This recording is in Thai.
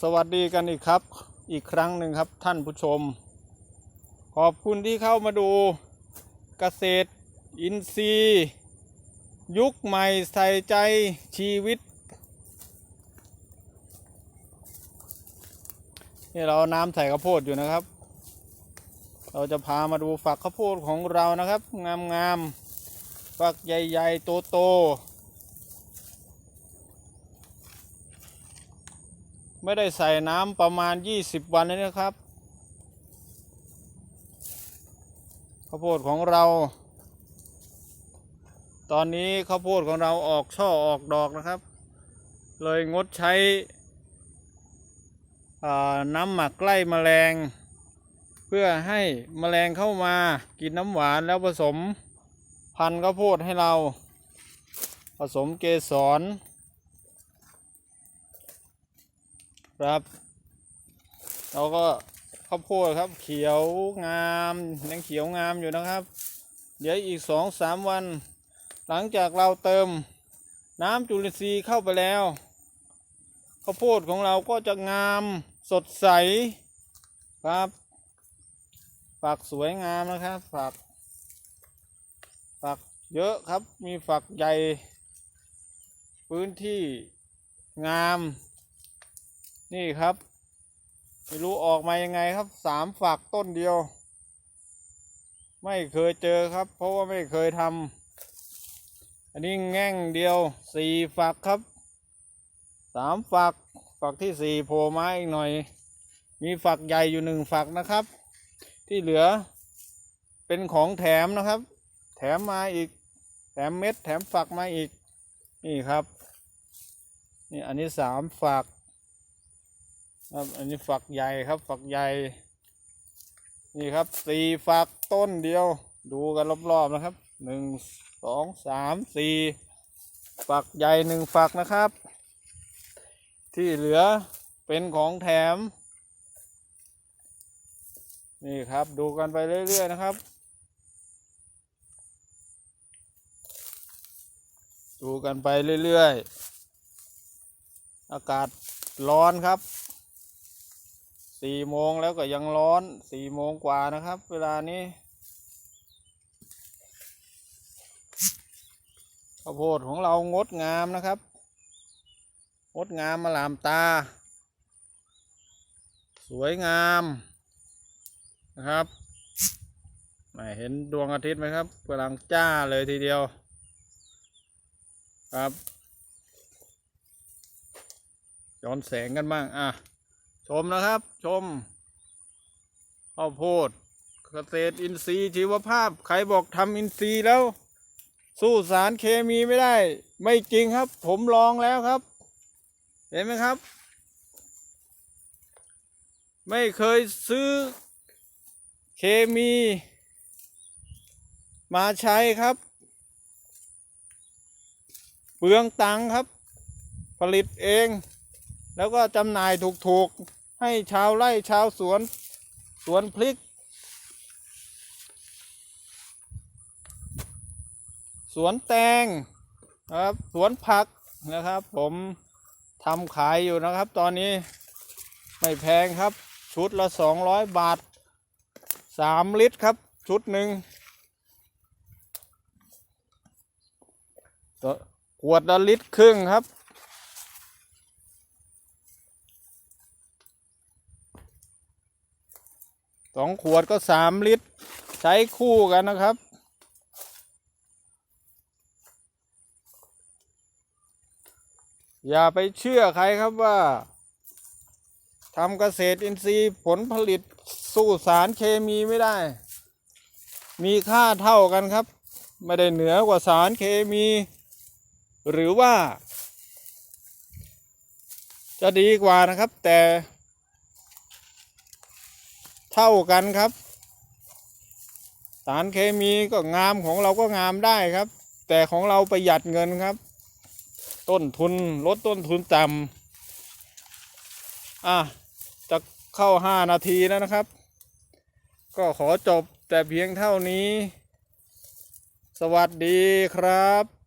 สวัสดีกันอีกครับ อีกครั้งหนึ่งครับท่านผู้ชม ขอบคุณที่เข้ามาดูเกษตรอินทรีย์ ยุคใหม่ใส่ใจชีวิต นี่เราเอาน้ำใส่ข้าวโพดอยู่นะครับ เราจะพามาดูฝักข้าวโพดของเรานะครับ งามๆฝักใหญ่ๆโตๆ ไม่ได้ใส่น้ำประมาณ 20 วันเลยนะครับข้าวโพดของเรา ตอนนี้ข้าวโพดของเราออกช่อออกดอกนะครับ เลยงดใช้น้ำหมักไล่แมลง เพื่อให้แมลงเข้ามากินน้ำหวานแล้วผสมพันธุ์ข้าวโพดให้เรา ผสมเกสร ครับเราก็ข้าวโพดครับ เขียวงามยังเขียวงามอยู่นะครับ เดี๋ยวอีกสองสามวัน หลังจากเราเติมน้ำจุลินทรีย์เข้าไปแล้วข้าวโพดของเราก็จะงามสดใสครับฝักสวยงามนะครับฝักฝักเยอะครับมีฝักใหญ่ พื้นที่งาม นี่ครับ ไม่รู้ออกมายังไงครับสามฝักต้นเดียว ไม่เคยเจอครับ เพราะว่าไม่เคยทำอันนี้แง่งเดียวสี่ฝักครับสามฝักฝักที่สี่โผล่มาอีกหน่อย มีฝักใหญ่อยู่หนึ่งฝักนะครับ ที่เหลือเป็นของแถมนะครับ แถมมาอีก แถมเม็ด แถมฝักมาอีก นี่ครับ นี่อันนี้สามฝัก ครับอันนี้ฝักใหญ่ครับ ฝักใหญ่ นี่ครับสี่ฝักต้นเดียว ดูกันรอบๆนะครับหนึ่งสองสามสี่ฝักใหญ่หนึ่งฝักนะครับ ที่เหลือเป็นของแถม นี่ครับดูกันไปเรื่อย ๆ นะครับ ดูกันไปเรื่อย ๆ อากาศร้อนครับ สี่โมงแล้วก็ยังร้อนสี่โมงกว่านะครับ เวลานี้ข้าวโพดของเรางดงามนะครับ งดงามมาลามตา สวยงามนะครับไม่เห็นดวงอาทิตย์ไหมครับกำลังจ้าเลยทีเดียว ครับย้อนแสงกันบ้างอะ ชมนะครับ ชมข้าวโพดเกษตรอินทรีย์ชีวภาพ ใครบอกทำอินทรีย์แล้ว สู้สารเคมีไม่ได้ ไม่จริงครับ ผมลองแล้วครับ เห็นไหมครับ ไม่เคยซื้อเคมี มาใช้ครับ เปลืองตังค์ครับ ผลิตเอง แล้วก็จำหน่ายถูกๆ ให้ชาวไร่ชาวสวน สวนพริก สวนแตงนะครับสวนผักนะครับ ผมทำขายอยู่นะครับ ตอนนี้ไม่แพงครับ ชุดละสองร้อยบาทสามลิตรครับ ชุดหนึ่งขวดละลิตรครึ่งครับ สองขวดก็สามลิตร ใช้คู่กันนะครับ อย่าไปเชื่อใครครับว่าทำเกษตรอินทรีย์ผลผลิตสู้สารเคมีไม่ได้ มีค่าเท่ากันครับ ไม่ได้เหนือกว่าสารเคมี หรือว่า จะดีกว่านะครับแต่ เท่ากันครับ สารเคมีก็งามของเราก็งามได้ครับ แต่ของเราประหยัดเงินครับ ต้นทุนลดต้นทุนต่ำอะจะเข้าห้านาทีแล้วนะครับ ก็ขอจบแต่เพียงเท่านี้ สวัสดีครับ